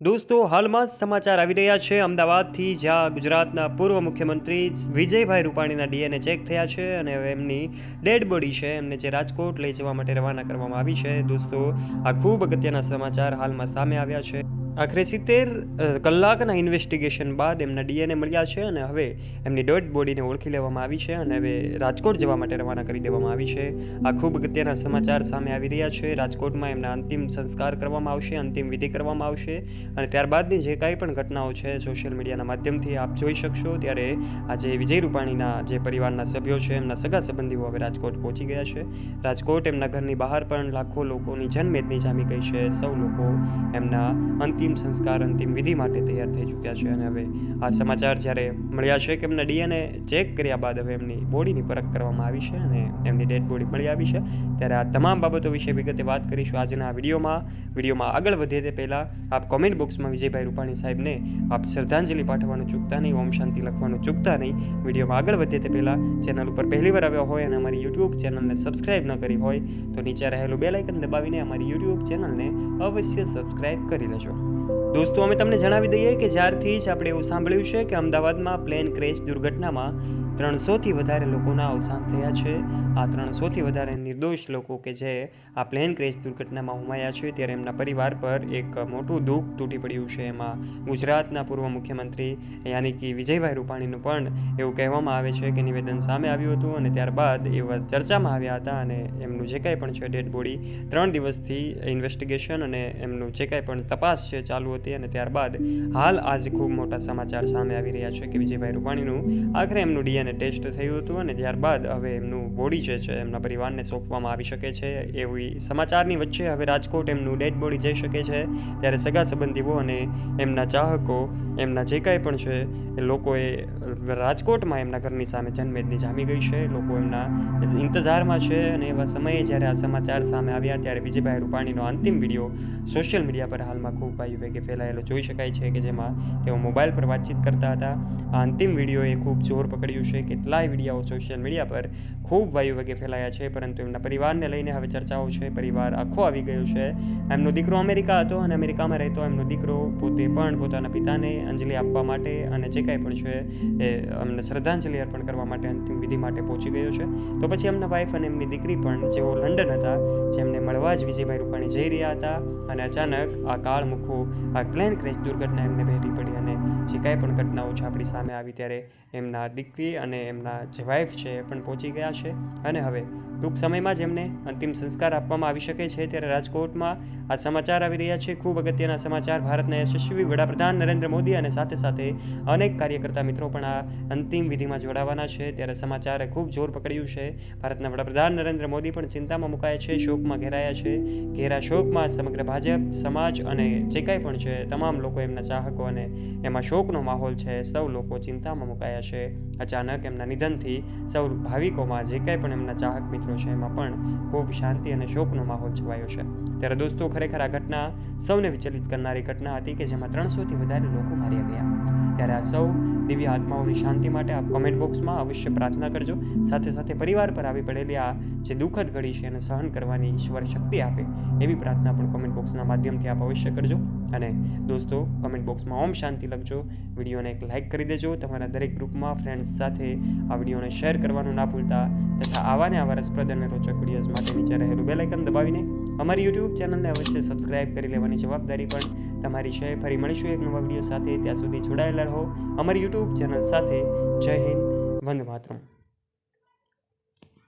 દોસ્તો, હાલમાં જ સમાચાર આવી રહ્યા છે. અમદાવાદથી જ્યાં ગુજરાતના પૂર્વ મુખ્યમંત્રી વિજયભાઈ રૂપાણીના ડીએનએ ચેક થયા છે અને હવે એમની ડેડ બોડી છે. એમને જે રાજકોટ લઈ જવા માટે રવાના કરવામાં આવી છે. દોસ્તો, આ ખૂબ અગત્યના સમાચાર હાલમાં સામે આવ્યા છે. આખરે સિત્તેર કલાકના ઇન્વેસ્ટિગેશન બાદ એમના ડીએનએ મળ્યા છે અને હવે એમની ડેડ બોડીને ઓળખી લેવામાં આવી છે અને હવે રાજકોટ જવા માટે રવાના કરી દેવામાં આવી છે. આ ખૂબ અગત્યના સમાચાર સામે આવી રહ્યા છે. રાજકોટમાં એમના અંતિમ સંસ્કાર કરવામાં આવશે, અંતિમ વિધિ કરવામાં આવશે અને ત્યારબાદની જે કાંઈ પણ ઘટનાઓ છે સોશિયલ મીડિયાના માધ્યમથી આપ જોઈ શકશો. ત્યારે આજે વિજય રૂપાણીના જે પરિવારના સભ્યો છે, એમના સગા સંબંધીઓ હવે રાજકોટ પહોંચી ગયા છે. રાજકોટ એમના ઘરની બહાર પણ લાખો લોકોની જનમેદની જામી ગઈ છે. સૌ લોકો એમના અંતિમ સંસ્કાર, અંતિમ વિધિ માટે તૈયાર થઈ ચૂક્યા છે અને હવે આ સમાચાર જ્યારે મળ્યા છે કે એમના ડીએનએ ચેક કર્યા બાદ હવે એમની બોડીની પરખ કરવામાં આવી છે અને એમની ડેડ બોડી મળી આવી છે. ત્યારે આ તમામ બાબતો વિશે વિગતે વાત કરીશું આજના વિડીયોમાં. વિડીયોમાં આગળ વધે તે પહેલાં આપ કોમેન્ટ બોક્સમાં વિજયભાઈ રૂપાણી સાહેબને આપ શ્રદ્ધાંજલિ પાઠવવાનું ચૂકતા નહીં, ઓમ શાંતિ લખવાનું ચૂકતા નહીં. વિડીયોમાં આગળ વધે તે પહેલાં ચેનલ ઉપર પહેલીવાર આવ્યા હોય અને અમારી યુટ્યુબ ચેનલને સબસ્ક્રાઇબ ન કરી હોય તો નીચે રહેલું બેલાઇકન દબાવીને અમારી યુટ્યુબ ચેનલને અવશ્ય સબસ્ક્રાઈબ કરી લેજો. દોસ્તો, અમે તમને જણાવી દઈએ કે જ્યારથી જ આપણે એવું સાંભળ્યું છે કે અમદાવાદમાં પ્લેન ક્રેશ દુર્ઘટનામાં ત્રણસોથી વધારે લોકોના અવસાન થયા છે. આ ત્રણસોથી વધારે નિર્દોષ લોકો કે જે આ પ્લેન ક્રેશ દુર્ઘટનામાં હુમાયા છે ત્યારે એમના પરિવાર પર એક મોટું દુઃખ તૂટી પડ્યું છે. એમાં ગુજરાતના પૂર્વ મુખ્યમંત્રી યાની કે વિજયભાઈ રૂપાણીનું પણ એવું કહેવામાં આવે છે કે નિવેદન સામે આવ્યું હતું અને ત્યારબાદ એવા ચર્ચામાં આવ્યા હતા અને એમનું જે કાંઈ પણ છે ડેડ બોડી ત્રણ દિવસથી ઇન્વેસ્ટિગેશન અને એમનું જે કાંઈ પણ તપાસ છે ચાલુ હતી અને ત્યારબાદ હાલ આજે ખૂબ મોટા સમાચાર સામે આવી રહ્યા છે કે વિજયભાઈ રૂપાણીનું આખરે એમનું ડીએનએ ટેસ્ટ થયું હતું અને ત્યારબાદ હવે એમનું બોડી જે છે એમના પરિવારને સોંપવામાં આવી શકે છે એવી સમાચારની વચ્ચે હવે રાજકોટ એમનું ડેડ બોડી જઈ શકે છે. ત્યારે સગા સંબંધીઓ અને એમના ચાહકો, એમના જે કાંઈ પણ છે, એ લોકોએ રાજકોટમાં એમના ઘરની સામે જન્મેદની જામી ગઈ છે. લોકો એમના ઇંતજારમાં છે અને એવા સમયે જ્યારે આ સમાચાર સામે આવ્યા ત્યારે વિજયભાઈ રૂપાણીનો અંતિમ વીડિયો સોશિયલ મીડિયા પર હાલમાં ખૂબ વાયુ વેગે ફેલાયેલો જોઈ શકાય છે કે જેમાં તેઓ મોબાઈલ પર વાતચીત કરતા હતા. આ અંતિમ વિડીયોએ ખૂબ જોર પકડ્યું છે. કેટલાય વીડિયો સોશિયલ મીડિયા પર ખૂબ વાયુ વગે ફેલાયા છે, પરંતુ એમના પરિવારને લઈને હવે ચર્ચાઓ છે, પરિવાર આખો આવી ગયો છે. એમનો દીકરો અમેરિકા હતો અને અમેરિકામાં રહેતો એમનો દીકરો પોતે પણ પોતાના પિતાને અંજલિ આપવા માટે અને જે કાંઈ પણ છે એ અમને શ્રદ્ધાંજલિ અર્પણ કરવા માટે અંતિમ વિધિ માટે પહોંચી ગયો છે. તો પછી એમના વાઈફ અને એમની દીકરી પણ જેઓ લંડન હતા, જેમને મળવા જ વિજયભાઈ રૂપાણી જઈ રહ્યા હતા અને અચાનક આ કાળ મૂકવું આ પ્લેન ક્રેશ દુર્ઘટના એમને ભેટી પડી અને જે કાંઈ પણ ઘટનાઓ છે, આપણી સામે આવી ત્યારે એમના દીકરી અને એમના જે વાઈફ છે એ પણ પહોંચી ગયા છે. અને હવે ટૂંક સમયમાં જ એમને અંતિમ સંસ્કાર આપવામાં આવી શકે છે. ત્યારે રાજકોટમાં આ સમાચાર આવી રહ્યા છે. ખૂબ અગત્યના સમાચાર. ભારતના યશસ્વી વડાપ્રધાન નરેન્દ્ર મોદી અને સાથે સાથે અનેક કાર્યકર્તા મિત્રો પણ આ અંતિમ વિધિમાં જોડાવાના છે. ત્યારે સમાચારે ખૂબ જોર પકડ્યું છે. ભારતના વડાપ્રધાન નરેન્દ્ર મોદી પણ ચિંતામાં મુકાયા છે. શોકમાં ઘેરાયા છે. ઘેરા શોકમાં સમગ્ર ભાજપ, સમાજ અને જે કાંઈ પણ છે, તમામ લોકો એમના ચાહકો અને એમાં શોકનો માહોલ છે. સૌ લોકો ચિંતામાં મુકાયા છે. અચાનક એમના નિધનથી સૌ ભાવિકોમાં જે કાંઈ પણ એમના ચાહક મિત્રો છે, એમાં પણ ખૂબ શાંતિ અને શોકનો માહોલ છવાયો છે. ત્યારે દોસ્તો, ખરેખર આ ઘટના સૌને વિચલિત કરનારી ઘટના હતી કે જેમાં ત્રણસોથી વધારે લોકો માર્યા ગયા. ત્યારે આ સૌ દિવ્ય આત્માઓની શાંતિ માટે આપ કોમેન્ટ બોક્સમાં અવશ્ય પ્રાર્થના કરજો. સાથે સાથે પરિવાર પર આવી પડેલી આ જે દુઃખદ ઘડી છે એને સહન કરવાની ઈશ્વર શક્તિ આપે એવી પ્રાર્થના પણ કોમેન્ટ બોક્સના માધ્યમથી આપ અવશ્ય કરજો. અને દોસ્તો કમેન્ટ બોક્સમાં ઓમ શાંતિ લખજો. વિડીયોને એક લાઇક કરી દેજો. તમારા દરેક ગ્રુપમાં ફ્રેન્ડ્સ સાથે આ વિડીયોને શેર કરવાનું ના ભૂલતા તથા આવા ને આવા રસપ્રદ અને રોચક વિડીયોઝ માટે નીચે રહેલું બેલાઇકન દબાવીને અમારી યુટ્યુબ ચેનલને અવશ્ય સબસ્ક્રાઇબ કરી લેવાની જવાબદારી પણ તમારી છે ફરી મળીશું એક નવા વીડિયો સાથે. ત્યાં સુધી જોડાયેલા રહો. અમારી યુટ્યુબ ચેનલ સાથે. જય હિન્દ. વંદ માતરમ.